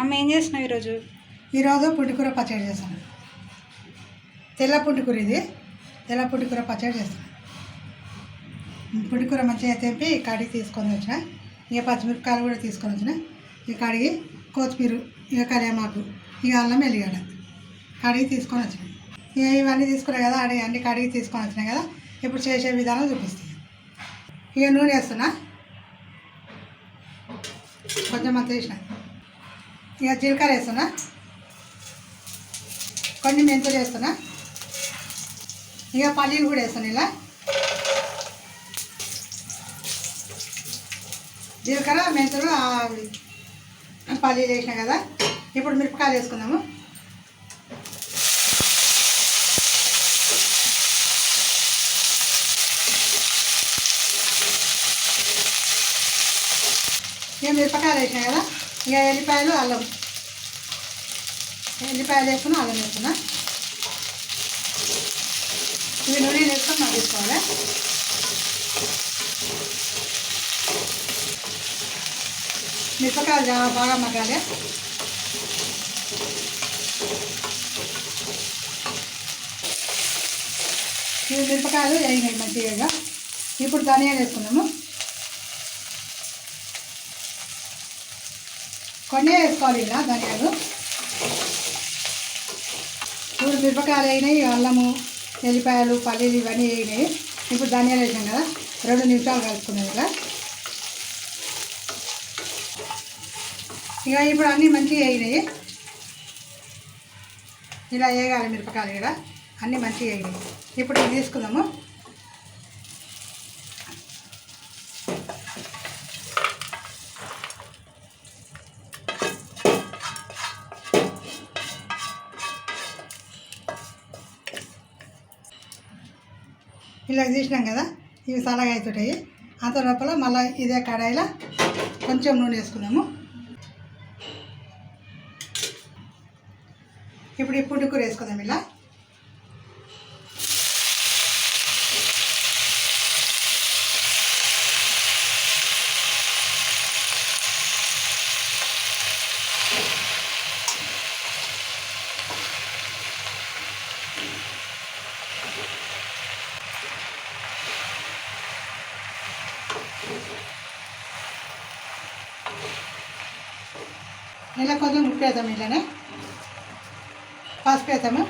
అమ్మ ఏం చేసినావు ఈరోజు? ఈరోజు పుంటికూర పచ్చడి చేస్తాను తెల్ల పుంటికూర ఇది. తెల్ల పుంటికూర పచ్చడి చేస్తాను పుంటికూర మంచిగా తెంపి కడిగి తీసుకొని వచ్చిన. ఇక పచ్చిమిరపకాయలు కూడా తీసుకొని వచ్చిన. ఇక కడిగి కొత్తిమీర ఇక కరివేమాకు ఇక అల్లం వెల్లిగడ్డ కడిగి తీసుకొని వచ్చిన. ఇక ఇవన్నీ తీసుకున్నాయి కదా అడిగి అన్ని కడిగి తీసుకొని వచ్చినాయి కదా ఇప్పుడు చేసే విధానం చూపిస్తాను ఇక నూనె వేస్తున్నా. కొంచెం అంత వేసినా. ఇక జీలకర్ర వేస్తున్నా. కొన్ని మెంతులు వేస్తున్నా. ఇక పల్లీలు కూడా వేస్తాను ఇలా. జీలకర్ర మెంతులు పల్లీలు వేసినా కదా. ఇప్పుడు మిరపకాయలు వేసుకుందాము. ఇక మిరపకాయలు వేసినా కదా. ఇక ఎల్లిపాయలు అల్లం. ఎల్లిపాయలు వేసుకున్నా అల్లం వేసుకున్నా. ఇవి నూనె వేసుకొని తీసుకోవాలి మిరపకాయలు బాగా మగ్గాలి. ఇవి మిరపకాయలు వేయినాయి మంచిగా. ఇప్పుడు ధనియాలు వేసుకున్నాము. కొన్ని వేసుకోవాలి ఇలా ధనియాలు. ఇప్పుడు మిరపకాయలు అయినాయి అల్లము ఎల్లిపాయలు పల్లీలు ఇవన్నీ అయినాయి. ఇప్పుడు ధనియాలు వేసాం కదా రెండు నిమిషాలు కలుపుకున్నాం ఇలా ఇక ఇప్పుడు అన్నీ మంచిగా అయినాయి. ఇలా వేయగాలి మిరపకాయలు కూడా అన్నీ మంచిగా అయినాయి. ఇప్పుడు ఇది తీసుకుందాము. ఇలా తీసినాం కదా ఇవి చల్లగా అవుతుంటాయి అంత లోపల మళ్ళీ ఇదే కడాయిలో కొంచెం నూనె వేసుకున్నాము. ఇప్పుడు ఈ పుండుకూర వేసుకుందాం ఇలా. ఇలా కొంచెం ఉప్పు వేద్దాం ఇలానే. పసుపు వేద్దాము.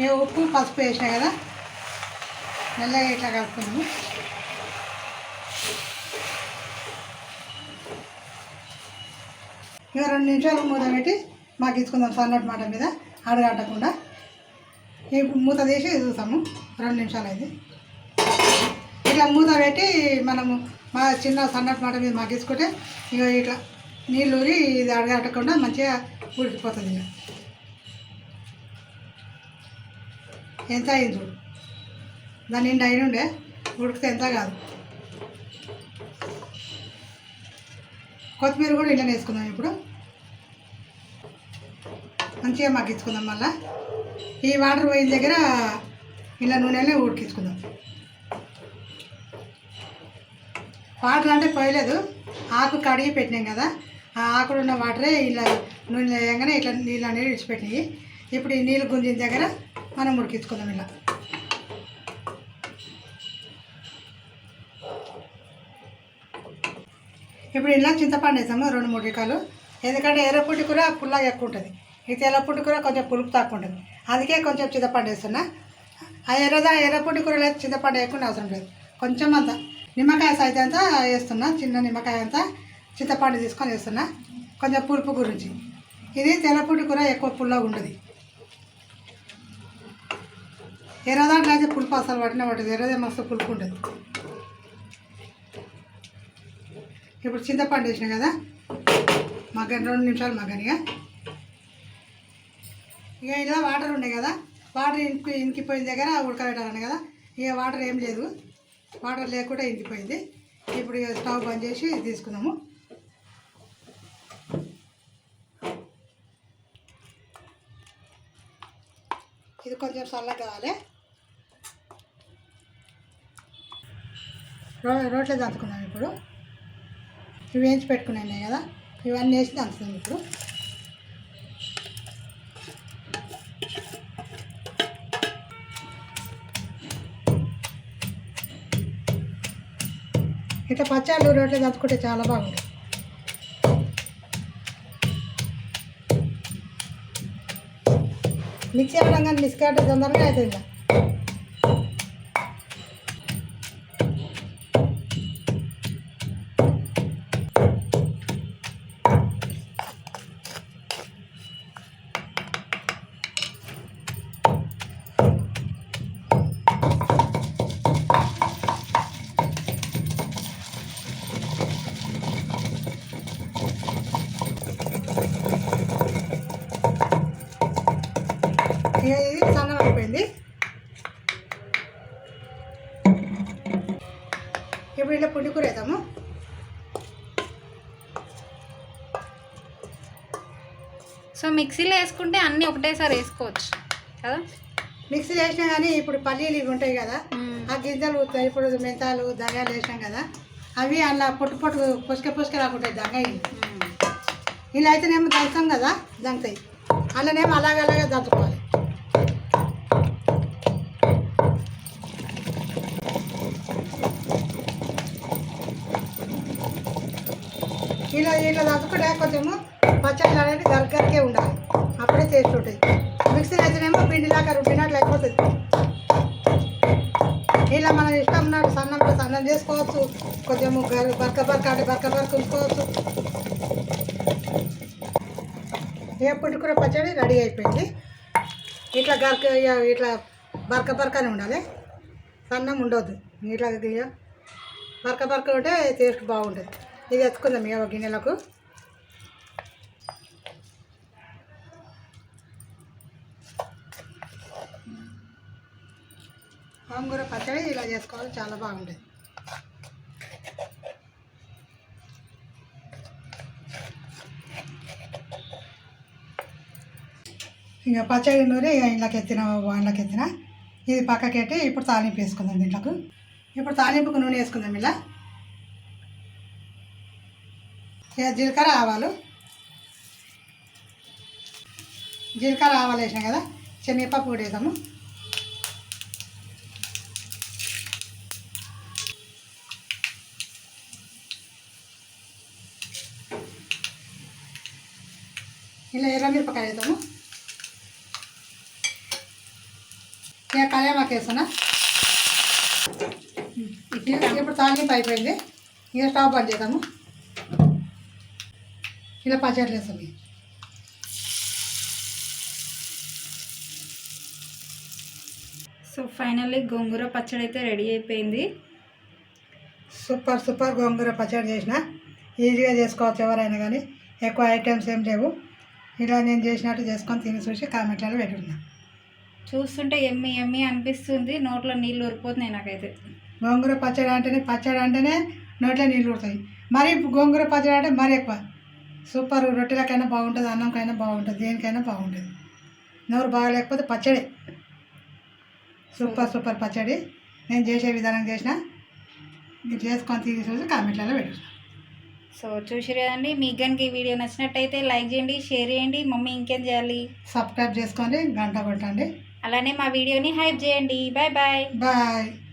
ఈ ఉప్పు పసుపు వేసినా కదా మెల్లగా ఇట్లా కలుపుకున్నాము ఇక రెండు నిమిషాలు మూత పెట్టి మాకు ఇచ్చుకుందాం సన్నటి మాట మీద అడగట్టకుండా ఈ మూత తీసి చూసాము రెండు నిమిషాలు అయింది. ఇట్లా మూత పెట్టి మనము మా చిన్న సన్నటి మాట మీద మాకు ఇచ్చుకుంటే ఇక ఇట్లా నీళ్ళు ఊరి ఇది అడగట్టకుండా మంచిగా ఉడికిపోతుంది ఎంత అయింది చూడు. దాని నిండా అయిన ఉండే ఉడికితే ఎంత కాదు. కొత్తిమీర కూడా ఇంట్లో వేసుకుందాం ఇప్పుడు. మంచిగా మగ్గించుకుందాం మళ్ళా. ఈ వాటర్ పోయిన దగ్గర ఇలా నూనెలో ఉడికించుకుందాం. వాటర్ అంటే పోయలేదు. ఆకు కడిగి పెట్టినాం కదా. ఆ ఆకులు ఉన్న వాటరే ఇలా నూనె వేయగానే ఇట్లా నీళ్ళు అనేది విడిచిపెట్టినాయి ఇప్పుడు ఈ నీళ్ళు గుంజిన దగ్గర మనం ఉడికించుకుందాం ఇలా. ఇప్పుడు ఇలా చింతపండు వేసాము రెండు మూడు రకాలు. ఎందుకంటే ఎర్రపుటి కూర పుల్లగా ఎక్కువ ఉంటుంది. ఈ ఎర్రపుటి కూర కొంచెం పులుపు తక్కువ ఉంటుంది. అందుకే కొంచెం చింతపండు వేస్తున్నా. ఆ ఎర్రదా ఎర్రపుట్టి కూరలో అయితే చింతపండు వేయకుండా అవసరం లేదు. కొంచెం అంత. నిమ్మకాయ సైజ్ అంతా వేస్తున్నా చిన్న నిమ్మకాయ అంతా. చింతపండు తీసుకొని వేస్తున్నా. కొంచెం పులుపు గురించి. ఇది తెల్లపూటి కూర ఎక్కువ పుల్లగా ఉంటుంది ఎర్రదాంట్లో అయితే పులుపు అసలు పట్టిన పట్టదు. ఎర్రదే మస్తు పులుపు ఉంటుంది ఇప్పుడు చింతపండు వేసిన కదా. మగ్గని రెండు నిమిషాలు మగ్గనిగా ఇక. ఇలా వాటర్ ఉండే కదా. వాటర్ ఇంకి ఇంకిపోయిన దగ్గర ఉడకబెట్టాలని కదా. ఇక వాటర్ ఏం లేదు. వాటర్ లేకుండా ఇంకిపోయింది. ఇప్పుడు ఇక స్టవ్ బంద్ చేసి తీసుకున్నాము. ఇది కొంచెం చల్లగా కావాలి. రో రోట్లో దంచుకున్నాం ఇప్పుడు. ఇవి వేయించి పెట్టుకున్నాయి కదా. ఇవన్నీ వేసి దంచుతాం ఇప్పుడు. ఇట్లా పచ్చళ్ళు రోట్లో దంచుకుంటే చాలా బాగుంటుంది మిక్సీ అవ్వడం కానీ మిక్సీ అంటే తొందరగా అవుతుంది సన్నం అయిపోయింది. ఇప్పుడు ఇలా పుండి కూర వేద్దాము. సో మిక్సీలో వేసుకుంటే అన్నీ ఒకటేసారి వేసుకోవచ్చు కదా? మిక్సీ చేసినా కానీ ఇప్పుడు పల్లీలు ఇవి ఉంటాయి కదా. ఆ గింజలు ఇప్పుడు మెంతాలు ధనియాలు వేసినాం కదా అవి అలా పొట్టు పొట్టు పుసుక పుసుక రాకుంటాయి దంగాయి. ఇలా అయితేనేమో దంచుతాం కదా దంగుతాయి అలానేమో అలాగ అలాగే దంచుకోవాలి. ఇలా ఇలా దంచుకుంటే కొంచెము పచ్చడి అనేది గరగరకే ఉండాలి. అప్పుడే టేస్ట్ ఉంటుంది. మిక్సీ అయితేనేమో పిండిలాగా రుబ్బినట్లు అయిపోతుంది. ఇలా మనం ఇష్టం ఉన్నట్టు సన్నం సన్నం చేసుకోవచ్చు. కొంచెము గర- బర్క అంటే బర్క బర్క ఉంచుకోవచ్చు. ఏ పుట్టుకుర పచ్చడి రెడీ అయిపోయింది. ఇట్లా గరక ఇక ఇట్లా బరక బరకనే ఉండాలి. సన్నం ఉండవద్దు ఇట్లా బర్క బరక ఉంటే టేస్ట్ బాగుంటుంది. ఇది ఎత్తుకుందాం ఇక ఒక గిన్నెలకు. గోంగూర పచ్చడి ఇలా చేసుకోవాలి చాలా బాగుంటుంది. ఇక పచ్చడి నూనె ఇంట్లోకి ఎత్తిన వాళ్ళకి ఎత్తిన. ఇది పక్కకెట్టి ఇప్పుడు తాలింపు వేసుకుందాం దీంట్లోకి. ఇప్పుడు తాలింపుకు నూనె వేసుకుందాం ఇలా ఇక జీలకర్ర ఆవాలు. జీలకర్ర ఆవాలు వేసినాం కదా శనగపప్పు కూడా వేసాము ఇలా ఎర్రమిరపకాయ వేద్దాము. ఇక కళ్యామాకు వేస్తున్నా. ఇప్పుడు తాలింపు అయిపోయింది ఇక స్టవ్ బంద్ చేద్దాము. ఇలా పచ్చడి ఇక. సో ఫైనల్లీ గోంగూర పచ్చడి అయితే రెడీ అయిపోయింది. సూపర్ సూపర్ గోంగూర పచ్చడి చేసిన. ఈజీగా చేసుకోవచ్చు ఎవరైనా కానీ. ఎక్కువ ఐటమ్స్ ఏం లేవు. ఇలా నేను చేసినట్టు చేసుకొని తిని చూసి కామెంట్లలో పెట్టుకున్నా చూస్తుంటే ఎమ్మి ఎమ్మి అనిపిస్తుంది. నోట్లో నీళ్ళు ఊరిపోతున్నాయి నాకైతే. గోంగూర పచ్చడి అంటేనే పచ్చడి అంటేనే నోట్లో నీళ్ళు ఉడతాయి మరి గోంగూర పచ్చడి అంటే మరీ ఎక్కువ. సూపర్ రొట్టెలకైనా బాగుంటుంది అన్నంకైనా బాగుంటుంది దేనికైనా బాగుంటుంది నోరు బాగలేకపోతే పచ్చడి. సూపర్ సూపర్ పచ్చడి. నేను చేసే విధానం చేసిన మీరు చేసుకొని తిని చూసి కామెంట్లలో పెట్టుకున్నా సో చూసిరు కదండి మీకు కనుక ఈ వీడియో నచ్చినట్టయితే లైక్ చేయండి షేర్ చేయండి మమ్మీ ఇంకేం చేయాలి? సబ్స్క్రైబ్ చేసుకొని గంట కొట్టండి. అలానే మా వీడియోని హైప్ చేయండి. Bye bye. బాయ్.